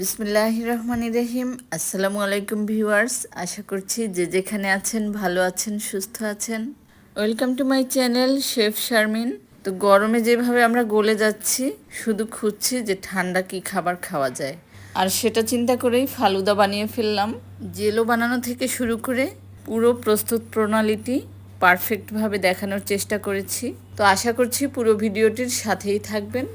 বিসমুল্লাহ রহমান রহিম আসসালামু আলাইকুম ভিউয়ার্স, আশা করছি যে যেখানে আছেন ভালো আছেন, সুস্থ আছেন। Welcome to my channel chef Sharmin. তো গরমে যেভাবে আমরা গলে যাচ্ছি, শুধু খুঁজছি যে ঠান্ডা কি খাবার খাওয়া যায়। আর সেটা চিন্তা করেই ফালুদা বানিয়ে ফেললাম। জেলো বানানো থেকে শুরু করে পুরো প্রস্তুত প্রণালীটি পারফেক্টভাবে দেখানোর চেষ্টা করেছি। তো আশা করছি পুরো ভিডিওটির সাথেই থাকবেন।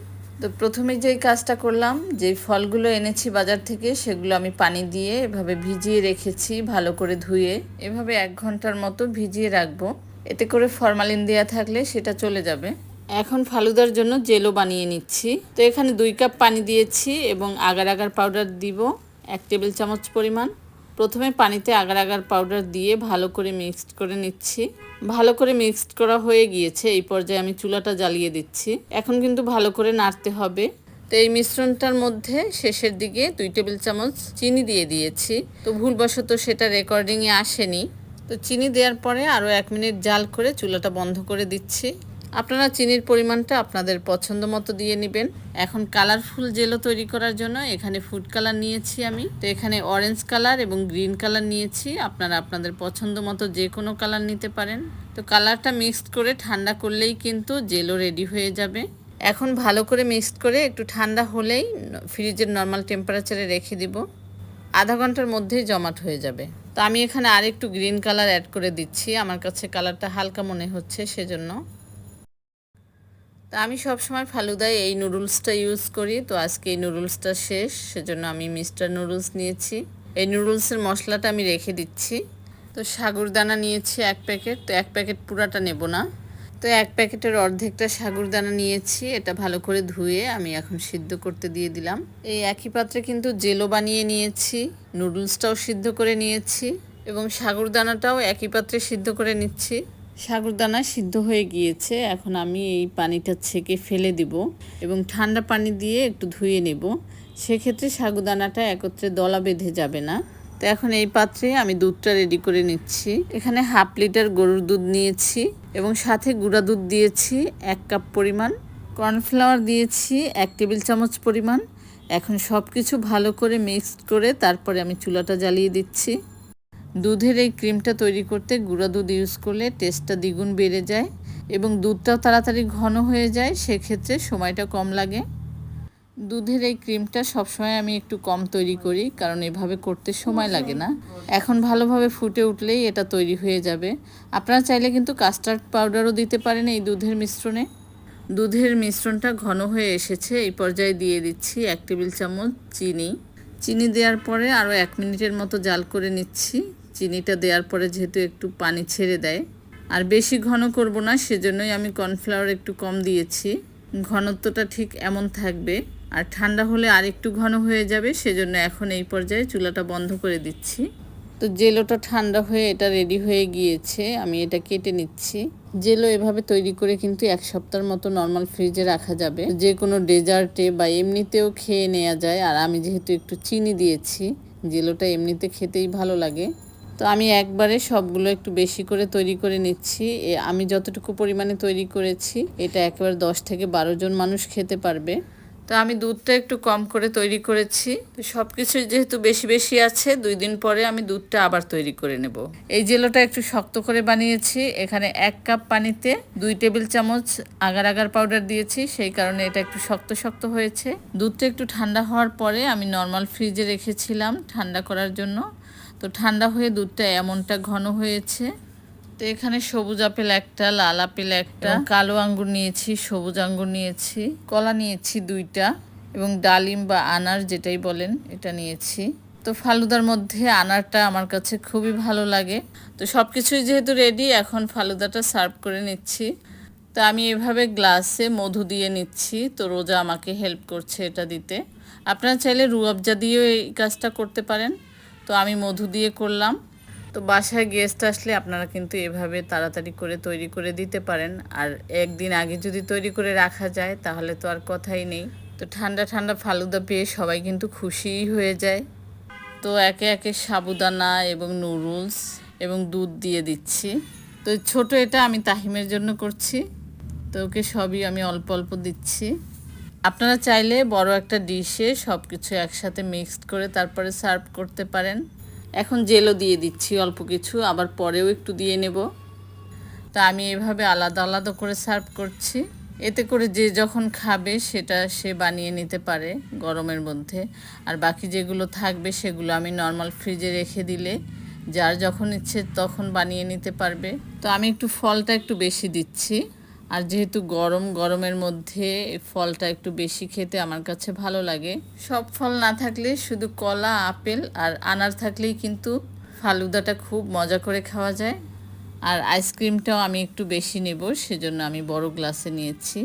তো প্রথমে যেই কাজটা করলাম, যেই ফলগুলো এনেছি বাজার থেকে, সেগুলো আমি পানি দিয়ে এভাবে ভিজিয়ে রেখেছি, ভালো করে ধুয়ে। এভাবে এক ঘণ্টার মতো ভিজিয়ে রাখব। এতে করে ফরমালিন দেওয়া থাকলে সেটা চলে যাবে। এখন ফালুদার জন্য জেলো বানিয়ে নিচ্ছি। তো এখানে দুই কাপ পানি দিয়েছি এবং আগার আগার পাউডার দিব, এক টেবিল চামচ পরিমাণ। প্রথমে পানিতে আগার আগার পাউডার দিয়ে ভালো করে মিক্সড করে নিচ্ছি। ভালো করে মিক্সড করা হয়ে গিয়েছে, এই পর্যায়ে আমি চুলাটা জ্বালিয়ে দিচ্ছি। এখন কিন্তু ভালো করে নাড়তে হবে। তো এই মিশ্রণটার মধ্যে শেষের দিকে দুই টেবিল চামচ চিনি দিয়ে দিয়েছি। তো ভুলবশত সেটা রেকর্ডিংয়ে আসেনি। তো চিনি দেওয়ার পরে আরও এক মিনিট জাল করে চুলাটা বন্ধ করে দিচ্ছি। আপনারা চিনির পরিমাণটা আপনাদের পছন্দ মতো দিয়ে নেবেন। এখন কালারফুল জেলো তৈরি করার জন্য এখানে ফুড কালার নিয়েছি আমি। তো এখানে অরেঞ্জ কালার এবং গ্রিন কালার নিয়েছি। আপনারা আপনাদের পছন্দ মতো যে কোনো কালার নিতে পারেন। তো কালারটা মিক্সড করে ঠান্ডা করলেই কিন্তু জেলো রেডি হয়ে যাবে। এখন ভালো করে মিক্সড করে একটু ঠান্ডা হলেই ফ্রিজের নর্মাল টেম্পারেচারে রেখে দিব। আধা ঘণ্টার মধ্যেই জমাট হয়ে যাবে। তো আমি এখানে আরেকটু গ্রিন কালার অ্যাড করে দিচ্ছি। আমার কাছে কালারটা হালকা মনে হচ্ছে সেজন্য। তা আমি সবসময় ফালুদায় এই নুডলসটা ইউজ করি। তো আজকে এই নুডলসটা শেষ, সেজন্য আমি মিস্টার নুডলস নিয়েছি। এই নুডলসের মশলাটা আমি রেখে দিচ্ছি। তো সাগরদানা নিয়েছি এক প্যাকেট, তো এক প্যাকেট পুরাটা নেব না। তো এক প্যাকেটের অর্ধেকটা সাগরদানা নিয়েছি, এটা ভালো করে ধুয়ে আমি এখন সিদ্ধ করতে দিয়ে দিলাম। এই একই পাত্রে কিন্তু জেলো বানিয়ে নিয়েছি, নুডলসটাও সিদ্ধ করে নিয়েছি, এবং সাগরদানাটাও একই পাত্রে সিদ্ধ করে নিচ্ছি। সাগরদানা সিদ্ধ হয়ে গিয়েছে। এখন আমি এই পানিটা ছেঁকে ফেলে দিব এবং ঠান্ডা পানি দিয়ে একটু ধুয়ে নেব। সেক্ষেত্রে সাগুদানাটা একত্রে দলা বেঁধে যাবে না। তো এখন এই পাত্রে আমি দুধটা রেডি করে নিচ্ছি। এখানে হাফ লিটার গরুর দুধ নিয়েছি এবং সাথে গুঁড়া দুধ দিয়েছি, এক কাপ পরিমাণ। কর্নফ্লাওয়ার দিয়েছি, এক টেবিল চামচ পরিমাণ। এখন সব কিছু ভালো করে মিক্সড করে তারপরে আমি চুলাটা জ্বালিয়ে দিচ্ছি। দুধের এই ক্রিমটা তৈরি করতে গুঁড়া দুধ ইউজ করলে টেস্টটা দ্বিগুণ বেড়ে যায় এবং দুধটাও তাড়াতাড়ি ঘন হয়ে যায়, সেক্ষেত্রে সময়টা কম লাগে। দুধের এই ক্রিমটা সবসময় আমি একটু কম তৈরি করি, কারণ এভাবে করতে সময় লাগে না। এখন ভালোভাবে ফুটে উঠলেই এটা তৈরি হয়ে যাবে। আপনারা চাইলে কিন্তু কাস্টার্ড পাউডারও দিতে পারেন এই দুধের মিশ্রণে। দুধের মিশ্রণটা ঘন হয়ে এসেছে, এই পর্যায়ে দিয়ে দিচ্ছি এক টেবিল চামচ চিনি। চিনি দেওয়ার পরে আরও এক মিনিটের মতো জাল করে নিচ্ছি। চিনিটা দেওয়ার পরে যেহেতু একটু পানি ছেড়ে দেয়। আর বেশি ঘন করব না, সেজন্যই আমি কর্নফ্লাওয়ার একটু কম দিয়েছি। ঘনত্বটা ঠিক এমন থাকবে। আর ঠান্ডা হলে আর একটু ঘন হয়ে যাবে, সেজন্য এখন এই পর্যায়ে চুলাটা বন্ধ করে দিচ্ছি। তো জেলোটা ঠান্ডা হয়ে এটা রেডি হয়ে গিয়েছে, আমি এটা কেটে নিচ্ছি। জেলো এভাবে তৈরি করে কিন্তু এক সপ্তাহের মতো নর্মাল ফ্রিজে রাখা যাবে। যে কোনো ডেজার্টে বা এমনিতেও খেয়ে নেওয়া যায়। আর আমি যেহেতু একটু চিনি দিয়েছি, জেলোটা এমনিতে খেতেই ভালো লাগে। তো আমি একবারে সবগুলো একটু বেশি করে তৈরি করে নিচ্ছি। আমি যতটুকু পরিমাণে তৈরি করেছি, এটা একেবারে দশ থেকে বারো জন মানুষ খেতে পারবে। তো আমি দুধটা একটু কম করে তৈরি করেছি। তো সব কিছু যেহেতু বেশি বেশি আছে, দুই দিন পরে আমি দুধটা আবার তৈরি করে নেব। এই জেলোটা একটু শক্ত করে বানিয়েছি। এখানে এক কাপ পানিতে দুই টেবিল চামচ আগার আগার পাউডার দিয়েছি। সেই কারণে এটা একটু শক্ত শক্ত হয়েছে। দুধটা একটু ঠান্ডা হওয়ার পরে আমি নর্মাল ফ্রিজে রেখেছিলাম ঠান্ডা করার জন্য। তো ঠান্ডা হয়ে দুধটা এমনটা ঘন হয়েছে। তো এখানে সবুজ আপেল একটা, লাল আপেল একটা কালো আঙ্গুর নিয়েছি, সবুজ আঙ্গুর নিয়েছি, কলা নিয়েছি দুইটা এবং ডালিম বা আনার যেটাই বলেন এটা নিয়েছি। তো ফালুদার মধ্যে আনারটা আমার কাছে খুবই ভালো লাগে। তো সব কিছুই যেহেতু রেডি এখন ফালুদাটা সার্ভ করে নিচ্ছি। তো আমি এভাবে গ্লাসে মধু দিয়ে নিচ্ছি। তো রোজা আমাকে হেল্প করছে এটা দিতে। আপনারা চাইলে রুয়াবজা দিয়েও এই কাজটা করতে পারেন। তো আমি মধু দিয়ে করলাম। তো বাসায় গেস্ট আসলে আপনারা কিন্তু এভাবে তাড়াতাড়ি করে তৈরি করে দিতে পারেন। আর একদিন আগে যদি তৈরি করে রাখা যায়, তাহলে তো আর কথাই নেই। তো ঠান্ডা ঠান্ডা ফালুদা পেয়ে সবাই কিন্তু খুশিই হয়ে যায়। তো একে একে সাবুদানা এবং নুডলস এবং দুধ দিয়ে দিচ্ছি। তো ছোট এটা আমি তাহিমের জন্য করছি। তো ওকে সবই আমি অল্প অল্প দিচ্ছি। আপনারা চাইলে বড় একটা ডিশে সব কিছু একসাথে মিক্সড করে তারপরে সার্ভ করতে পারেন। এখন জেলও দিয়ে দিচ্ছি অল্প কিছু, আবার পরেও একটু দিয়ে নেব। তা আমি এভাবে আলাদা আলাদা করে সার্ভ করছি। এতে করে যে যখন খাবে সেটা সে বানিয়ে নিতে পারে গরমের মধ্যে। আর বাকি যেগুলো থাকবে সেগুলো আমি নর্মাল ফ্রিজে রেখে দিলে যার যখন ইচ্ছে তখন বানিয়ে নিতে পারবে। তো আমি একটু ফলটা একটু বেশি দিচ্ছি। আর যেহেতু গরম, গরমের মধ্যে ফলটা একটু বেশি খেতে আমার কাছে ভালো লাগে। সব ফল না থাকলে শুধু কলা, আপেল আর আনার থাকলেই কিন্তু ফালুদাটা খুব মজা করে খাওয়া যায়। আর আইসক্রিমটাও আমি একটু বেশি নেব, সেজন্য আমি বড় গ্লাসে নিয়েছি।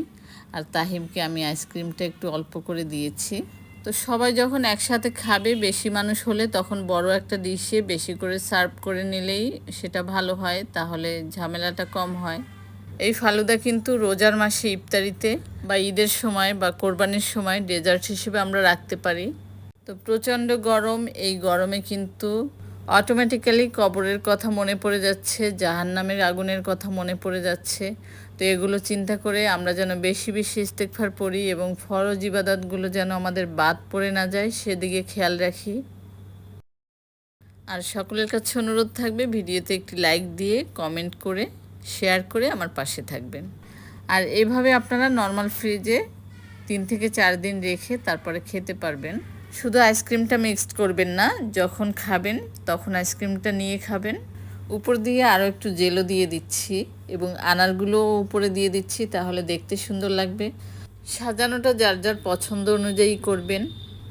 আর তাহিমকে আমি আইসক্রিমটা একটু অল্প করে দিয়েছি। তো সবাই যখন একসাথে খাবে, বেশি মানুষ হলে তখন বড় একটা ডিশে বেশি করে সার্ভ করে নিলেই সেটা ভালো হয়, তাহলে ঝামেলাটা কম হয়। এই ফালুদা কিন্তু রোজার মাসে ইফতারিতে বা ঈদের সময় বা কোরবানির সময় ডেজার্ট হিসেবে আমরা রাখতে পারি। তো প্রচণ্ড গরম, এই গরমে কিন্তু অটোমেটিক্যালি কবরের কথা মনে পড়ে যাচ্ছে, জাহান্নামের আগুনের কথা মনে পড়ে যাচ্ছে। তো এগুলো চিন্তা করে আমরা যেন বেশি বেশি ইস্তেকফার পড়ি এবং ফরজ ইবাদতগুলো যেন আমাদের বাদ পড়ে না যায়, সেদিকে খেয়াল রাখি। আর সকলের কাছে অনুরোধ থাকবে, ভিডিওতে একটি লাইক দিয়ে কমেন্ট করে শেয়ার করে আমার পাশে থাকবেন। আর এভাবে আপনারা নর্মাল ফ্রিজে তিন থেকে চার দিন রেখে তারপরে খেতে পারবেন। শুধু আইসক্রিমটা মিক্সড করবেন না, যখন খাবেন তখন আইসক্রিমটা নিয়ে খাবেন। উপর দিয়ে আরও একটু জেলও দিয়ে দিচ্ছি এবং আনারগুলোও উপরে দিয়ে দিচ্ছি, তাহলে দেখতে সুন্দর লাগবে। সাজানোটা যার যার পছন্দ অনুযায়ী করবেন।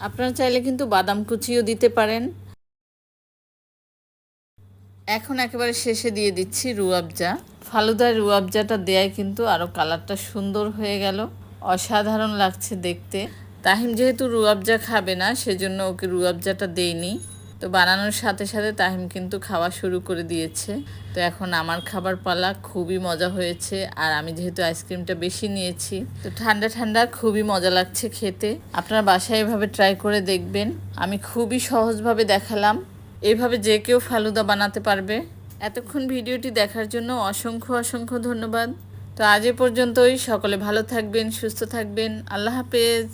আপনারা চাইলে কিন্তু বাদাম কুচিও দিতে পারেন। এখন একেবারে শেষে দিয়ে দিচ্ছি রুয়াবজা। ফালুদার রুয়াবজাটা দেয়ায় কিন্তু আরও কালারটা সুন্দর হয়ে গেল। অসাধারণ লাগছে দেখতে। তাহিম যেহেতু রুয়াবজা খাবে না, সেজন্য ওকে রুয়াবজাটা দেইনি। তো বানানোর সাথে সাথে তাহিম কিন্তু খাওয়া শুরু করে দিয়েছে। তো এখন আমার খাবার পালা, খুবই মজা হয়েছে। আর আমি যেহেতু আইসক্রিমটা বেশি নিয়েছি, তো ঠান্ডা ঠান্ডা খুবই মজা লাগছে খেতে। আপনারা বাসায় এভাবে ট্রাই করে দেখবেন। আমি খুবই সহজভাবে দেখালাম। এভাবে যে কেউ ফালুদা বানাতে পারবে। এতক্ষণ ভিডিওটি দেখার জন্য অসংখ্য অসংখ্য ধন্যবাদ। তো আজ এ পর্যন্তই। সকলে ভালো থাকবেন, সুস্থ থাকবেন। আল্লাহ হাফেজ।